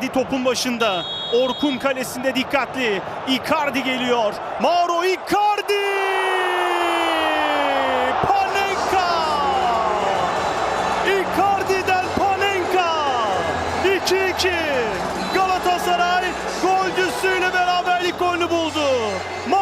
Icardi topun başında. Orkun kalesinde dikkatli. Icardi geliyor. Mauro Icardi! Panenka! Icardi'den Panenka! 2-2. Galatasaray golcüsüyle beraberlik golünü buldu. Ma-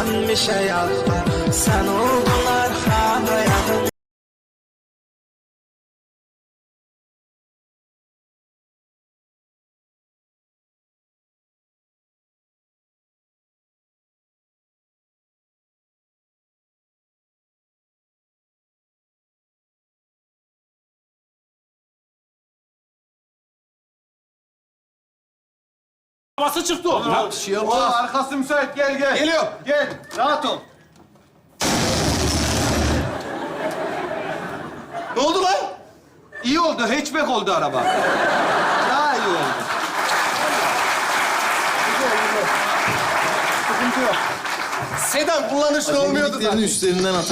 Ben bir şey yapma Sen oldular Havası çıktı o. Bir şey olmaz. arkası müsait gel gel. Geliyor. Gel rahat ol. Ne oldu lan? İyi oldu. Hatchback oldu araba. Daha iyi oldu. Sıkıntı yok. Sedan kullanışlı olmuyordu zaten. üstlerinden at.